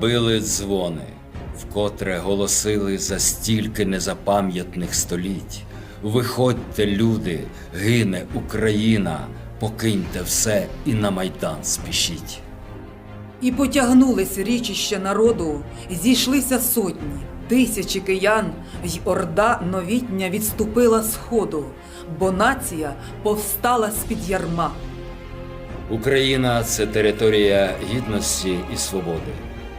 Забили дзвони, вкотре голосили за стільки незапам'ятних століть. Виходьте, люди, гине Україна, покиньте все і на майдан спішіть. І потягнулись річища народу, зійшлися сотні, тисячі киян, й орда новітня відступила з ходу, бо нація повстала з-під ярма. Україна це територія гідності і свободи,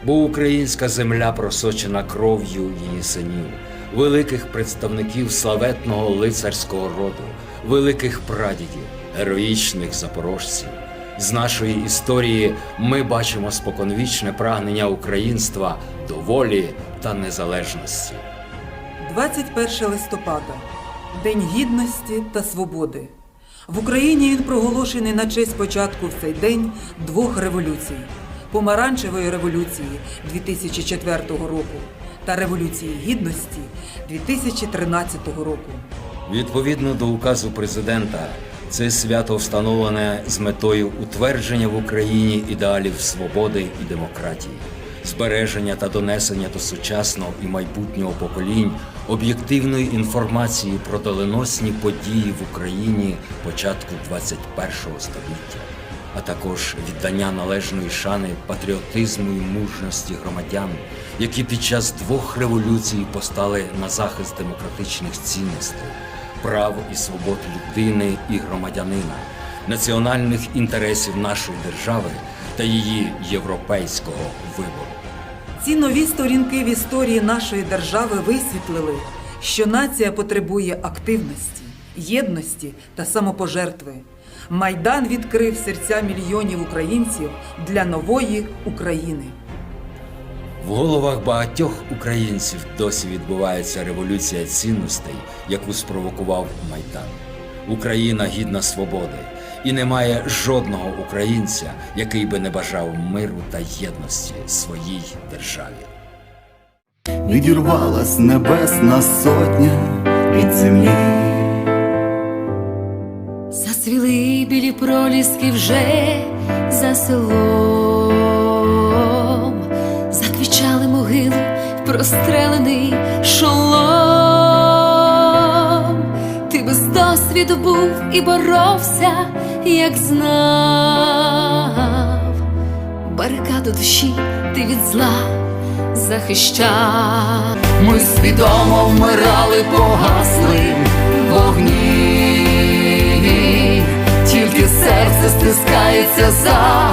бо українська земля просочена кров'ю її синів, великих представників славетного лицарського роду, великих прадідів, героїчних запорожців. З нашої історії ми бачимо споконвічне прагнення українства до волі та незалежності. 21 листопада День гідності та свободи. В Україні він проголошений на честь початку в цей день двох революцій: помаранчевої революції 2004 року та революції гідності 2013 року. Відповідно до указу президента, це свято встановлене з метою утвердження в Україні ідеалів свободи і демократії, збереження та донесення до сучасного і майбутнього поколінь об'єктивної інформації про доленосні події в Україні початку 21 століття, а також віддання належної шани патріотизму і мужності громадян, які під час двох революцій постали на захист демократичних цінностей прав і свобод людини і громадянина, національних інтересів нашої держави та її європейського вибору. Ці нові сторінки в історії нашої держави висвітлили, що нація потребує активності, єдності та самопожертви. Майдан відкрив серця мільйонів українців для нової України. В головах багатьох українців досі відбувається революція цінностей, яку спровокував Майдан. Україна гідна свободи, і немає жодного українця, який би не бажав миру та єдності своїй державі. Відірвалась небесна сотня від землі. Зацвіли білі проліски вже за селом, заквічали могили, прострелений шолом. Ти без досвіду був і боровся, як знав. Барикаду душі ти від зла захищав. Ми свідомо вмирали, погасли вогні, стискається за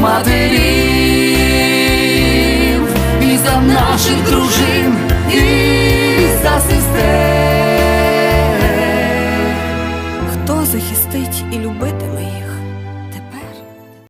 матерів і за наших дружин.